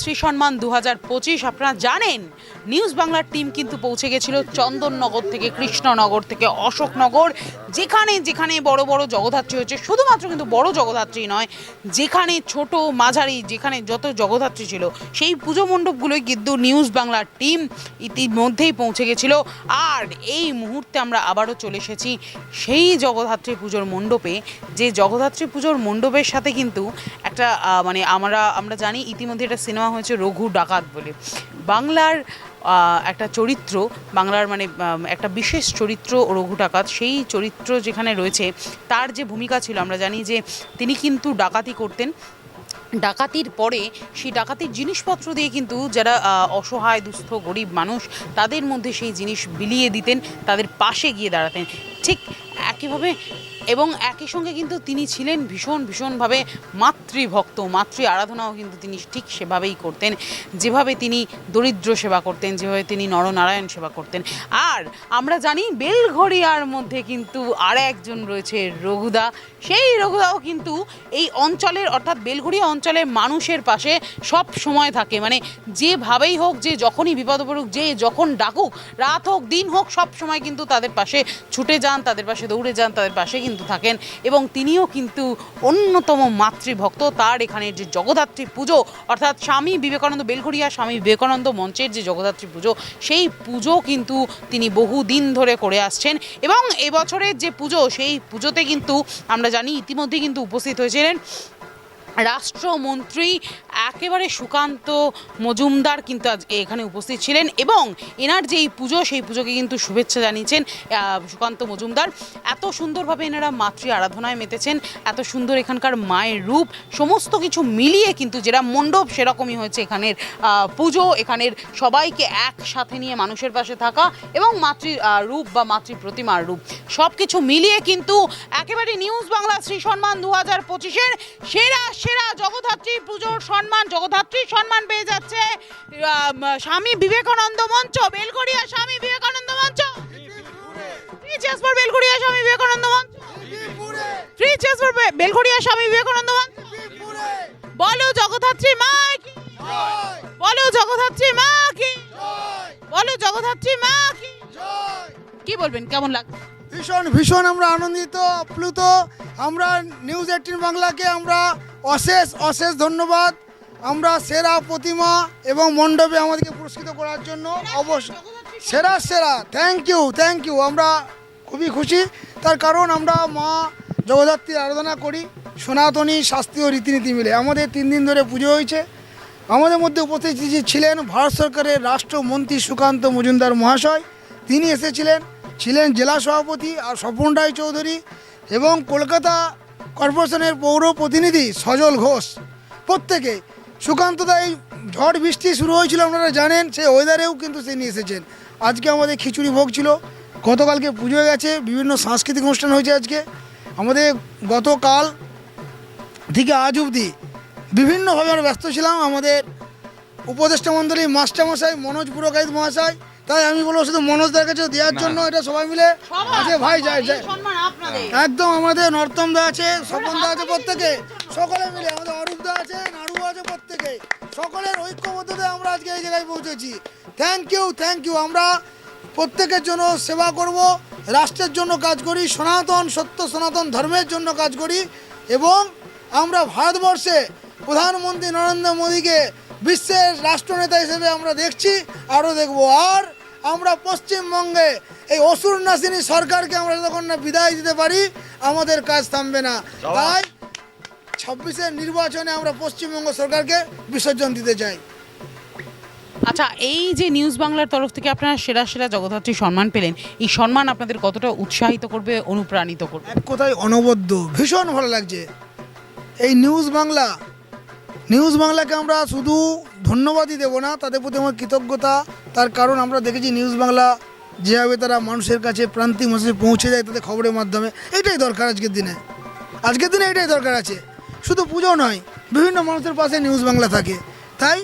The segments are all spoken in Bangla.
শ্রী সম্মান দু হাজার পঁচিশ আপনারা জানেন নিউজ বাংলার টিম কিন্তু পৌঁছে গেছিল চন্দননগর থেকে, কৃষ্ণনগর থেকে, অশোকনগর, যেখানে যেখানে বড় বড় জগদ্ধাত্রী হয়েছে। শুধুমাত্র কিন্তু বড় জগদ্ধাত্রী নয়, যেখানে ছোট মাঝারি, যেখানে যত জগদ্ধাত্রী ছিল, সেই পুজো মণ্ডপগুলোই কিন্তু নিউজ বাংলার টিম ইতিমধ্যেই পৌঁছে গেছিল। আর এই মুহূর্তে আমরা আবারও চলে এসেছি সেই জগদ্ধাত্রী পুজোর মণ্ডপে, যে জগদ্ধাত্রী পুজোর মণ্ডপের সাথে কিন্তু একটা মানে আমরা আমরা জানি ইতিমধ্যে একটা সিনেমা হয়েছে রঘু ডাকাত বলে। বাংলার একটা চরিত্র, বাংলার মানে একটা বিশেষ চরিত্র রঘু ডাকাত, সেই চরিত্র যেখানে রয়েছে, তার যে ভূমিকা ছিল, আমরা জানি যে তিনি কিন্তু ডাকাতি করতেন। ডাকাতির পরে সেই ডাকাতির জিনিসপত্র দিয়ে কিন্তু যারা অসহায়, দুস্থ, গরিব মানুষ, তাদের মধ্যে সেই জিনিস বিলিয়ে দিতেন, তাদের পাশে গিয়ে দাঁড়াতেন। ঠিক একইভাবে এবং একই সঙ্গে কিন্তু তিনি ছিলেন ভীষণ, ভীষণভাবে মাতৃভক্ত, মাতৃ আরাধনাও কিন্তু তিনি ঠিক সেভাবেই করতেন। যেভাবে তিনি দরিদ্র সেবা করতেন, যেভাবে তিনি নরনারায়ণ সেবা করতেন। আর আমরা জানি বেলঘড়িয়ার মধ্যে কিন্তু আর একজন রয়েছে রঘুদা। সেই রঘুদাও কিন্তু এই অঞ্চলের, অর্থাৎ বেলঘড়িয়া অঞ্চলের মানুষের পাশে সব সময় থাকে। মানে যেভাবেই হোক, যে যখনই বিপদ পড়ুক, যে যখন ডাকুক, রাত হোক, দিন হোক, সব সময় কিন্তু তাদের পাশে ছুটে যান, তাদের পাশে দৌড়ে যান, তাদের পাশে কিন্তু থাকেন এবং তিনিও কিন্তু অন্যতম মাতৃভক্ত। তার এখানে যে জগদ্ধাত্রী পুজো, অর্থাৎ স্বামী বিবেকানন্দ বেলঘরিয়া স্বামী বিবেকানন্দ মঞ্চের যে জগদ্ধাত্রী পুজো, সেই পুজো কিন্তু তিনি বহু দিন ধরে করে আসছেন এবং এবছরের যে পুজো, সেই পুজোতে কিন্তু আমরা জানি ইতিমধ্যে কিন্তু উপস্থিত হয়েছিলেন রাষ্ট্রমন্ত্রী একেবারে সুকান্ত মজুমদার কিন্তু আজ এখানে উপস্থিত ছিলেন এবং এনার যে এই পুজো, সেই পুজোকে কিন্তু শুভেচ্ছা জানিয়েছেন সুকান্ত মজুমদার। এত সুন্দরভাবে এনারা মাতৃ আরাধনায় মেতেছেন, এত সুন্দর এখানকার মায়ের রূপ, সমস্ত কিছু মিলিয়ে কিন্তু যেটা মণ্ডপ সেরকমই হয়েছে এখানের পুজো, এখানের সবাইকে একসাথে নিয়ে মানুষের পাশে থাকা এবং মাতৃ রূপ বা মাতৃ প্রতিমার রূপ। সব কিছু মিলিয়ে কিন্তু একেবারে নিউজ বাংলা শ্রী সম্মান দু হাজার পঁচিশের সেরা সেরা জগদ্ধাত্রী পুজোর সম্মান, জগদ্ধাত্রীর সম্মান পেয়ে যাচ্ছে স্বামী বিবেকানন্দ মঞ্চ বেলগড়িয়া স্বামী বিবেকানন্দ মঞ্চ। Free chess for Belgharia Swami Vivekananda মঞ্চ। Free chess for Belgharia Swami Vivekananda মঞ্চ। বলো জগদ্ধাত্রী মা কি? বলো জগদ্ধাত্রী মা কি? বলো জগদ্ধাত্রী মা কি? কি বলবেন? কেমন লাগছে? ভীষণ ভীষণ আমরা আনন্দিত, আপ্লুত। আমরা নিউজ এইটিন বাংলাকে আমরা অশেষ অশেষ ধন্যবাদ। আমরা সেরা প্রতিমা এবং মণ্ডপে আমাদেরকে পুরস্কৃত করার জন্য অবশ্যই সেরা সেরা। থ্যাংক ইউ থ্যাংক ইউ আমরা খুবই খুশি। তার কারণ আমরা মা জগদ্ধাত্রীর আরাধনা করি। সনাতনী শাস্ত্রীয় রীতিনীতি মিলে। আমাদের তিন দিন ধরে পুজো হয়েছে। আমাদের মধ্যে উপস্থিত ছিলেন ভারত সরকারের রাষ্ট্রমন্ত্রী সুকান্ত মজুমদার মহাশয়। তিনি এসেছিলেন। ছিলেন জেলা সভাপতি আর স্বপন রায় চৌধুরী এবং কলকাতা কর্পোরেশনের পৌর প্রতিনিধি সজল ঘোষ। প্রত্যেকে সুকান্তদা, এই ঝড় বৃষ্টি শুরু হয়েছিল, আপনারা জানেন, সেই ওয়েদারেও কিন্তু তিনি এসেছেন। আজকে আমাদের খিচুড়ি ভোগ ছিল। গতকালকে পুজো গেছে, বিভিন্ন সাংস্কৃতিক অনুষ্ঠান হয়েছে আজকে। আমাদের গতকাল থেকে আজ অবধি বিভিন্নভাবে আমরা ব্যস্ত ছিলাম। আমাদের উপদেষ্টা মন্ডলী মাস্টারমশাই, মনোজ পুরকাইত মহাশয় তাই আমি বলব শুধু মনোজদার কাছে দেওয়ার জন্য এটা সবাই মিলে আছে ভাই যাই যাই। একদম আমাদের নর্তম দা আছে স্বপন দা আছে প্রত্যেকে। সকলে মিলে আমাদের অরূপ দা আছে নাড়ু আছে প্রত্যেকে। সকলের ঐক্যবদ্ধতে আমরা আজকে এই জায়গায় পৌঁছেছি। থ্যাংক ইউ থ্যাংক ইউ আমরা প্রত্যেকের জন্য সেবা করব রাষ্ট্রের জন্য কাজ করি সনাতন সত্য সনাতন ধর্মের জন্য কাজ করি এবং আমরা ভারতবর্ষে প্রধানমন্ত্রী নরেন্দ্র মোদীকে বিশ্বের রাষ্ট্রনেতা হিসেবে আমরা দেখছি আরও দেখব। আর আমরা পশ্চিমবঙ্গে এই অসুর নাসিনী সরকারকে আমরা যতক্ষণ না বিদায় দিতে পারি আমাদের কাজ থামবে না। তাই ছাব্বিশের নির্বাচনে আমরা পশ্চিমবঙ্গ সরকারকে বিসর্জন দিতে চাই। আচ্ছা এই যে নিউজ বাংলার তরফ থেকে আপনারা সেরা সেরা জগদ্ধাত্রী সম্মান পেলেন এই সম্মান আপনাদের কতটা উৎসাহিত করবে অনুপ্রাণিত করবে? এক কথায় অনবদ্য ভীষণ ভালো লাগছে। এই নিউজ বাংলা নিউজ বাংলাকে আমরা শুধু ধন্যবাদই দেবো না, তাদের প্রতি আমার কৃতজ্ঞতা। তার কারণ আমরা দেখেছি নিউজ বাংলা, যেভাবে তারা মানুষের কাছে প্রান্তিক মানুষের পৌঁছে যায় তাদের খবরের মাধ্যমে, এটাই দরকার আজকের দিনে। আজকের দিনে এটাই দরকার আছে। শুধু পুজো নয়, বিভিন্ন মানুষের পাশে নিউজ বাংলা থাকে। তাই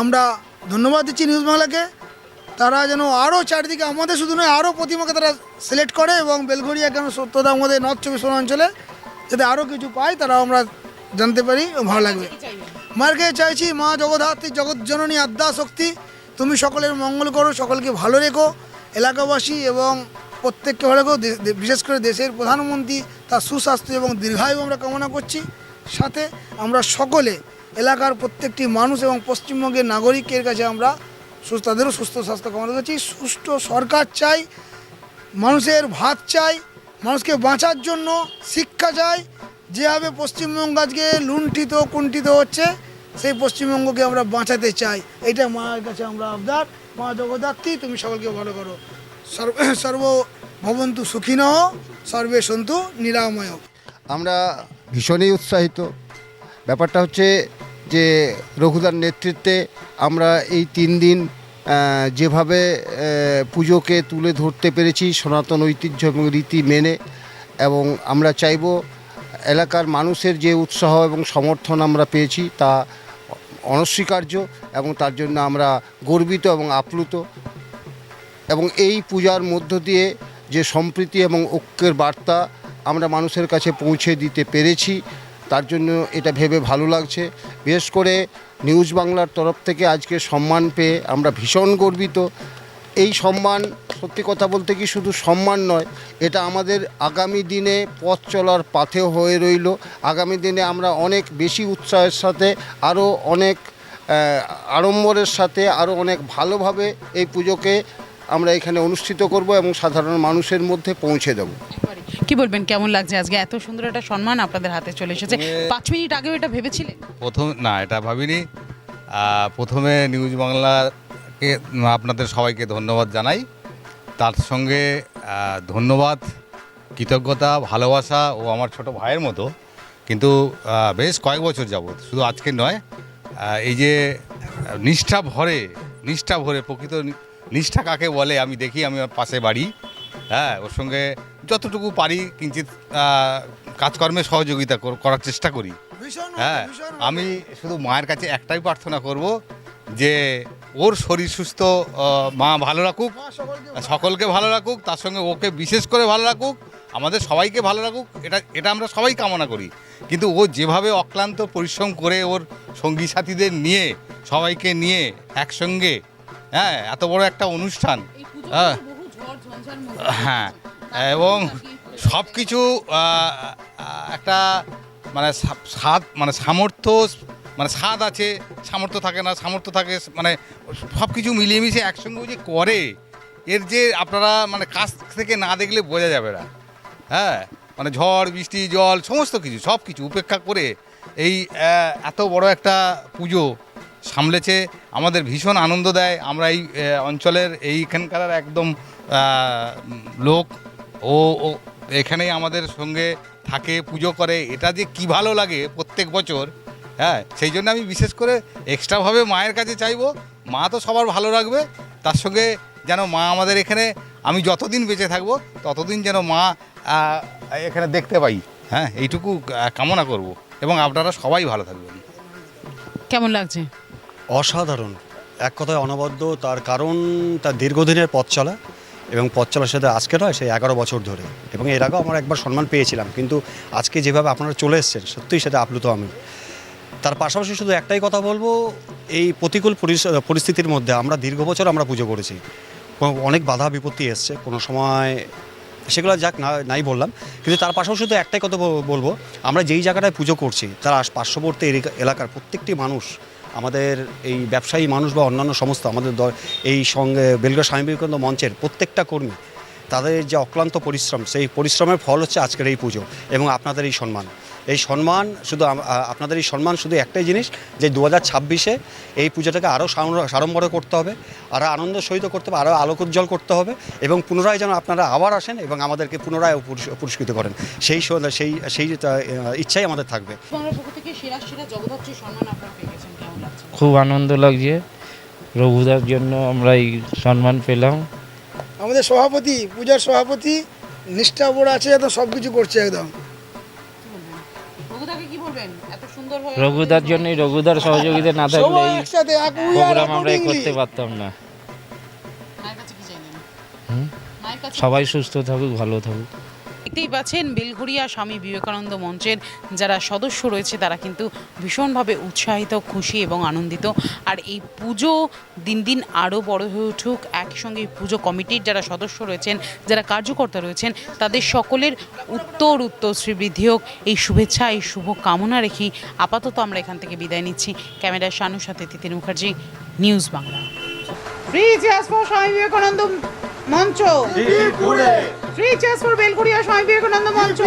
আমরা ধন্যবাদ দিচ্ছি নিউজ বাংলাকে। তারা যেন আরও চারিদিকে, আমাদের শুধু নয় আরও প্রতিমাকে তারা সিলেক্ট করে এবং বেলঘরিয়া কেন সত্যতা আমাদের নর্থ চব্বিশ পরগনা অঞ্চলে, যাতে আরও কিছু পায় তারা আমরা জানতে পারি ভালো লাগবে। কাছে চাইছি মা জগদ্ধাত্রী, জগৎ জননী, আদ্যা শক্তি। তুমি সকলের মঙ্গল করো, সকলকে ভালো রেখো। এলাকাবাসী এবং প্রত্যেককে ভালো রেখো। বিশেষ করে দেশের প্রধানমন্ত্রী, তার সুস্বাস্থ্য এবং দীর্ঘায়ু আমরা কামনা করছি। সাথে আমরা সকলে, এলাকার প্রত্যেকটি মানুষ এবং পশ্চিমবঙ্গের নাগরিকের কাছে আমরা তাদেরও সুস্থ স্বাস্থ্য কামনা করছি। সুষ্ঠু সরকার চাই, মানুষের ভাত চাই, মানুষকে বাঁচার জন্য শিক্ষা চাই যেভাবে পশ্চিমবঙ্গ আজকে লুণ্ঠিত, কুণ্ঠিত হচ্ছে, সেই পশ্চিমবঙ্গকে আমরা বাঁচাতে চাই। এটা মায়ের কাছে আমরা আবদার। মা জগদ্ধাত্রী, তুমি সকলকে ভালো করো। সর্ব সর্বভবন্তু সুখিন, সর্বে সন্তু নিরাময়। আমরা ভীষণই উৎসাহিত। ব্যাপারটা হচ্ছে যে রঘুদার নেতৃত্বে আমরা এই তিন দিন যেভাবে পুজোকে তুলে ধরতে পেরেছি সনাতন ঐতিহ্য এবং রীতি মেনে, এবং আমরা চাইব এলাকার মানুষের যে উৎসাহ এবং সমর্থন আমরা পেয়েছি তা অনস্বীকার্য এবং তার জন্য আমরা গর্বিত এবং আপ্লুত। এবং এই পূজার মধ্য দিয়ে যে সম্প্রীতি এবং ঐক্যের বার্তা আমরা মানুষের কাছে পৌঁছে দিতে পেরেছি, তার জন্য এটা ভেবে ভালো লাগছে। বিশেষ করে নিউজ বাংলার তরফ থেকে আজকে সম্মান পেয়ে আমরা ভীষণ গর্বিত। এই সম্মান সত্যি কথা বলতে কি শুধু সম্মান নয় এটা আমাদের আগামী দিনে পথ চলার পাথেও হয়ে রইল। আগামী দিনে আমরা অনেক বেশি উৎসাহের সাথে আরও অনেক আড়ম্বরের সাথে আরও অনেক ভালোভাবে এই পুজোকে আমরা এখানে অনুষ্ঠিত করব এবং সাধারণ মানুষের মধ্যে পৌঁছে দেব। কি বলবেন? কেমন লাগছে আজকে? এত সুন্দর একটা সম্মান আপনাদের হাতে চলে এসেছে। পাঁচ মিনিট আগেও এটা ভেবেছিলেন? প্রথম না এটা ভাবিনি। প্রথমে নিউজ বাংলাকে আপনাদের সবাইকে ধন্যবাদ জানাই। তার সঙ্গে ধন্যবাদ কৃতজ্ঞতা ভালোবাসা ও আমার ছোট ভাইয়ের মতো। কিন্তু বেশ কয়েক বছর যাবৎ শুধু আজকে নয় এই যে নিষ্ঠা ভরে নিষ্ঠা ভরে প্রকৃত নিষ্ঠা কাকে বলে আমি দেখি আমি পাশে বাড়ি। হ্যাঁ ওর সঙ্গে যতটুকু পারি কিঞ্চিত আহ, কাজকর্মে সহযোগিতা করার চেষ্টা করি। হ্যাঁ আমি শুধু মায়ের কাছে একটাই প্রার্থনা করব যে ওর শরীর সুস্থ মা ভালো রাখুক সকলকে ভালো রাখুক তার সঙ্গে ওকে বিশেষ করে ভালো রাখুক আমাদের সবাইকে ভালো রাখুক এটা এটা আমরা সবাই কামনা করি। কিন্তু ও যেভাবে অক্লান্ত পরিশ্রম করে ওর সঙ্গী সাথীদের নিয়ে সবাইকে নিয়ে একসঙ্গে হ্যাঁ এত বড় একটা অনুষ্ঠান হ্যাঁ। হ্যাঁ এবং সব কিছু একটা মানে সা- স্বাদ মানে সামর্থ্য মানে স্বাদ আছে, সামর্থ্য থাকে না, সামর্থ্য থাকে মানে সব কিছু মিলিয়ে মিশিয়ে একসঙ্গে যে করে, এর যে আপনারা মানে কাছ থেকে না দেখলে বোঝা যাবে না। হ্যাঁ? মানে ঝড়, বৃষ্টি, জল, সমস্ত কিছু সব কিছু উপেক্ষা করে এই এত বড় একটা পুজো সামলেছে। আমাদের ভীষণ আনন্দ দেয়। আমরা এই অঞ্চলের এইখানকার একদম লোক ও ও এখানেই আমাদের সঙ্গে থাকে, পুজো করে। এটা যে কি ভালো লাগে প্রত্যেক বছর। হ্যাঁ সেই জন্য আমি বিশেষ করে এক্সট্রাভাবে মায়ের কাছে চাইব মা তো সবার ভালো রাখবে তার সঙ্গে যেন মা আমাদের এখানে আমি যতদিন বেঁচে থাকব ততদিন যেন মা এখানে দেখতে পাই। হ্যাঁ এইটুকু কামনা করব এবং আপনারা সবাই ভালো থাকবেন। কেমন লাগছে? অসাধারণ। এক কথায় অনবদ্য তার কারণ তার দীর্ঘদিনের পথ চলা এবং পথ চলার সাথে আজকে নয় সেই এগারো বছর ধরে। এবং এর আগেও আমরা একবার সম্মান পেয়েছিলাম কিন্তু আজকে যেভাবে আপনারা চলে এসেছেন সত্যিই সেটা আপ্লুত আমি। তার পাশাপাশি শুধু একটাই কথা বলব, এই প্রতিকূল পরিস- পরিস্থিতির মধ্যে আমরা দীর্ঘ বছর আমরা পুজো করেছি। অনেক বাধা, বিপত্তি এসছে, কোনো সময় সেগুলো যাক, না, নাই বললাম। কিন্তু তার পাশাপাশি শুধু একটাই কথা বল- বলব, আমরা যেই জায়গাটায় পুজো করছি, তার পার্শ্ববর্তী এলাকা- এলাকার প্রত্যেকটি মানুষ, আমাদের এই ব্যবসায়ী মানুষ বা অন্যান্য সমস্ত আমাদের এই সঙ্গে বেলগা স্বামী বিবেকানন্দ মঞ্চের প্রত্যেকটা কর্মী, তাদের যে অক্লান্ত পরিশ্রম, সেই পরিশ্রমের ফল হচ্ছে আজকের এই পুজো এবং আপনাদের এই সম্মান। এই সম্মান শুধু আপনাদের এই সম্মান শুধু একটাই জিনিস যে দু হাজার ছাব্বিশে এই পুজোটাকে আরও সাড়ম্বরে করতে হবে আরও আনন্দ সহিত করতে হবে আরও আলোকোজ্জ্বল করতে হবে এবং পুনরায় যেন আপনারা আবার আসেন এবং আমাদেরকে পুনরায় পুরস্কৃত করেন। সেই সেই সেই ইচ্ছাই আমাদের থাকবে। খুব আনন্দ লাগছে। রঘুদার জন্য আমরা এই সম্মান পেলাম। আমাদের সভাপতি পূজার সভাপতি নিষ্ঠা বড় আছে একদম সব কিছু করছে একদম। রঘুদার জন্যই রঘুদার সহযোগিতা না থাকলে এই প্রোগ্রাম আমরা করতে পারতাম না। সবাই সুস্থ থাকুক ভালো থাকুক। দেখতেই পাচ্ছেন বেলঘড়িয়া স্বামী বিবেকানন্দ মঞ্চের যারা সদস্য রয়েছে তারা কিন্তু ভীষণভাবে উৎসাহিত খুশি এবং আনন্দিত। আর এই পুজো দিন দিন আরও বড় হয়ে উঠুক। একসঙ্গে এই পুজো কমিটির যারা সদস্য রয়েছেন যারা কার্যকর্তা রয়েছেন তাদের সকলের উত্তর উত্তর শ্রীবৃদ্ধি হোক। এই শুভেচ্ছা এই শুভ কামনা রেখেই আপাতত আমরা এখান থেকে বিদায় নিচ্ছি। ক্যামেরার শানুর সাথে তিতির মুখার্জি নিউজ বাংলা। স্বামী বিবেকানন্দ মঞ্চ। Free cheers for Belgharia Swami Vivekananda মঞ্চ